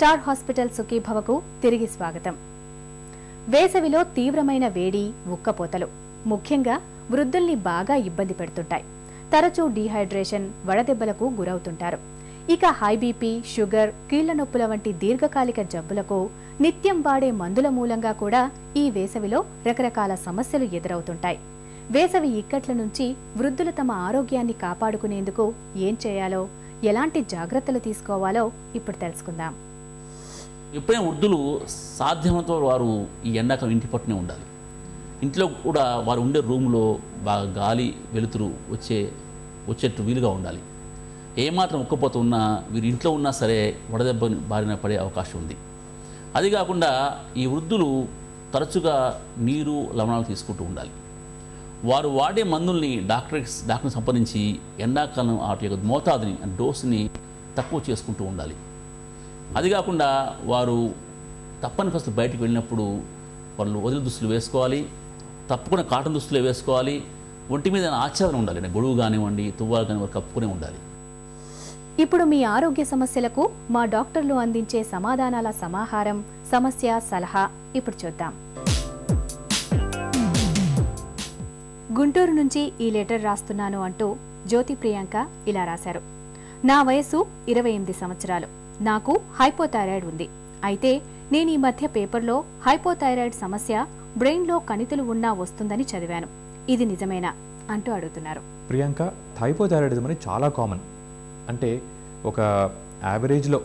Star hospital సుఖీభవకు తిరిగి స్వాగతం. వేసవిలో తీవ్రమైన వేడి ఉక్కపోతలు ముఖ్యంగా వృద్ధుల్ని బాగా ఇబ్బంది పెడుతుంటాయి. తరచూ డీహైడ్రేషన్ వడదెబ్బలకు గురవుతుంటారు. ఇక హై బీపీ షుగర్ కీళ్ళ నొప్పుల వంటి దీర్ఘకాలిక జబ్బులకు నిత్యం వాడే మందుల మూలంగా కూడా ఈ వేసవిలో రకరకాల సమస్యలు ఎదురవుతుంటాయి. వేసవి ఇక్కట్ల నుంచి వృద్ధులు తమ ఆరోగ్యాన్ని కాపాడుకునేందుకు ఏం చేయాలో ఎలాంటి జాగ్రత్తలు తీసుకోవాలో ఇప్పుడు తెలుసుకుందాం. ఎప్పుడైనా వృద్ధులు సాధ్యమంతో వారు ఈ ఎండాకాలం ఇంటి పట్టునే ఉండాలి. ఇంట్లో కూడా వారు ఉండే రూమ్లో బాగా గాలి వెలుతురు వచ్చే వచ్చేట్టు వీలుగా ఉండాలి. ఏమాత్రం ఉక్కపోత ఉన్నా వీరు ఇంట్లో ఉన్నా సరే వడదెబ్బ బారిన పడే అవకాశం ఉంది. అది కాకుండా ఈ వృద్ధులు తరచుగా నీరు లవణాలు తీసుకుంటూ ఉండాలి. వారు వాడే మందుల్ని డాక్టర్స్ డాక్టర్ని సంప్రదించి ఎండాకాలం వాటి యొక్క మోతాదుని డోస్ని తక్కువ చేసుకుంటూ ఉండాలి. అది కాకుండా వారు తప్పని ఫస్ట్ బయటకు వెళ్ళినప్పుడు వాళ్ళు వదిలి దుస్తులు వేసుకోవాలి తప్పకుండా కాటన్ దుస్తులే వేసుకోవాలి ఒంటి మీద ఆచ్ఛాదన ఉండాలి గొడువు గొడుగు కానివ్వండి తువ్వాలు కానివ్వండి కప్పుకునే ఉండాలి. ఇప్పుడు మీ ఆరోగ్య సమస్యలకు మా డాక్టర్లు అందించే సమాధానాల సమాహారం సమస్య సలహా ఇప్పుడు చూద్దాం. గుంటూరు నుంచి ఈ లెటర్ రాస్తున్నాను అంటూ జ్యోతి ప్రియాంక ఇలా రాశారు. నా వయసు ఇరవై ఎనిమిది సంవత్సరాలు. నాకు హైపోథైరాయిడ్ ఉంది. అయితే నేను ఈ మధ్య పేపర్లో హైపోథైరాయిడ్ సమస్య బ్రెయిన్లో కణితులు ఉన్నా వస్తుందని చదివాను. ఇది నిజమేనా? అంటూ అడుగుతున్నారు. ప్రియాంక థైపోథైరాయిడిజం అనేది చాలా కామన్. అంటే ఒక యావరేజ్లో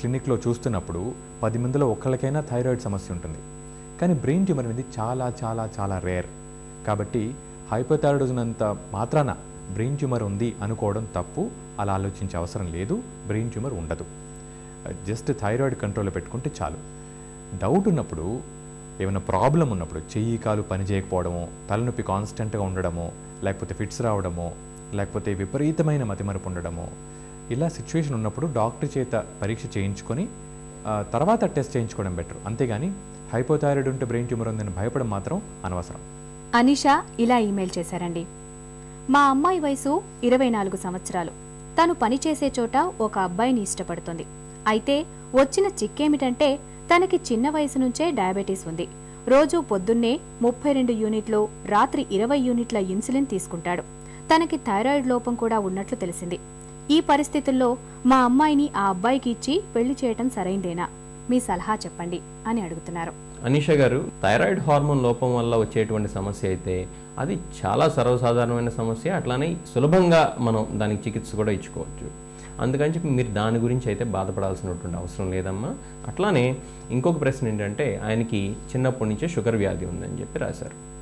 క్లినిక్లో చూస్తున్నప్పుడు పది మందిలో ఒక్కళ్ళకైనా థైరాయిడ్ సమస్య ఉంటుంది. కానీ బ్రెయిన్ ట్యూమర్ అనేది చాలా చాలా చాలా రేర్. కాబట్టి హైపోథైరాయిడిజం అంత మాత్రాన బ్రెయిన్ ట్యూమర్ ఉంది అనుకోవడం తప్పు. అలా ఆలోచించే అవసరం లేదు. బ్రెయిన్ ట్యూమర్ ఉండదు. జస్ట్ థైరాయిడ్ కంట్రోల్లో పెట్టుకుంటే చాలు. డౌట్ ఉన్నప్పుడు ఏమైనా ప్రాబ్లం ఉన్నప్పుడు చెయ్యి కాలు పని చేయకపోవడమో తలనొప్పి కాన్స్టెంట్గా ఉండడమో లేకపోతే ఫిట్స్ రావడమో లేకపోతే విపరీతమైన మతిమరుపు ఉండడమో ఇలా సిచ్యువేషన్ ఉన్నప్పుడు డాక్టర్ చేత పరీక్ష చేయించుకొని తర్వాత టెస్ట్ చేయించుకోవడం బెటర్. అంతేగాని హైపోథైరాయిడ్ ఉంటే బ్రెయిన్ ట్యూమర్ ఉందని భయపడడం మాత్రం అనవసరం. అనిషా ఇలా ఈమెయిల్ చేశారండి. మా అమ్మాయి వయసు ఇరవై నాలుగు సంవత్సరాలు. తను పనిచేసే చోట ఒక అబ్బాయిని ఇష్టపడుతుంది. అయితే వచ్చిన చిక్కేమిటంటే తనకి చిన్న వయసు నుంచే డయాబెటీస్ ఉంది. రోజూ పొద్దున్నే ముప్పై రెండు యూనిట్లు రాత్రి ఇరవై యూనిట్ల ఇన్సులిన్ తీసుకుంటాడు. తనకి థైరాయిడ్ లోపం కూడా ఉన్నట్లు తెలిసింది. ఈ పరిస్థితుల్లో మా అమ్మాయిని ఆ అబ్బాయికి ఇచ్చి పెళ్ళి చేయటం సరైందేనా? మీ సలహా చెప్పండి అని అడుగుతున్నారు. అనీష గారు థైరాయిడ్ హార్మోన్ లోపం వల్ల వచ్చేటువంటి సమస్య అయితే అది చాలా సర్వసాధారణమైన సమస్య. అట్లానే సులభంగా మనం దానికి చికిత్స కూడా ఇచ్చుకోవచ్చు. అందుకని చెప్పి మీరు దాని గురించి అయితే బాధపడాల్సినటువంటి అవసరం లేదమ్మా. అట్లానే ఇంకొక ప్రశ్న ఏంటంటే ఆయనకి చిన్నప్పటి నుంచే షుగర్ వ్యాధి ఉందని చెప్పి రాశారు.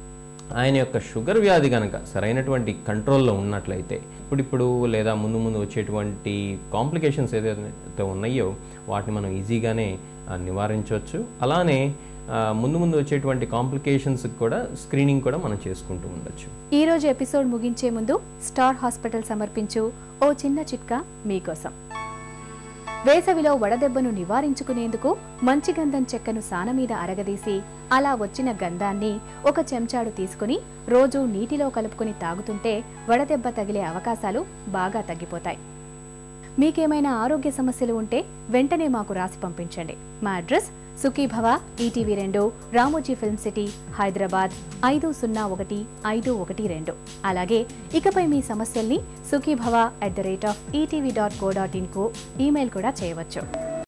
ఆయన యొక్క షుగర్ వ్యాధి కనుక సరైనటువంటి కంట్రోల్లో ఉన్నట్లయితే ఇప్పుడిప్పుడు లేదా ముందు ముందు వచ్చేటువంటి కాంప్లికేషన్స్ ఏదైతే ఉన్నాయో వాటిని మనం ఈజీగానే నివారించవచ్చు. అలానే ముందు ముందు వచ్చేటువంటి కాంప్లికేషన్స్ కూడా స్క్రీనింగ్ కూడా మనం చేసుకుంటూ ఉండొచ్చు. ఈ రోజు ఎపిసోడ్ ముగించే ముందు స్టార్ హాస్పిటల్ సమర్పించు ఓ చిన్న చిట్కా మీకోసం. వేసవిలో వడదెబ్బను నివారించుకునేందుకు మంచి గంధం చెక్కను సాన మీద అరగదీసి అలా వచ్చిన గంధాన్ని ఒక చెంచాడు తీసుకుని రోజూ నీటిలో కలుపుకుని తాగుతుంటే వడదెబ్బ తగిలే అవకాశాలు బాగా తగ్గిపోతాయి. మీకేమైనా ఆరోగ్య సమస్యలు ఉంటే వెంటనే మాకు రాసి పంపించండి. మా అడ్రస్ సుఖీభవ ఈటీవీ రెండు రామోజీ ఫిల్మ్ సిటీ హైదరాబాద్ ఐదు సున్నా ఒకటి ఐదు ఒకటి రెండు. అలాగే ఇకపై మీ సమస్యల్ని Sukhibhava at the rate of ETV dot co dot ఇన్కు email కూడా చేయవచ్చు.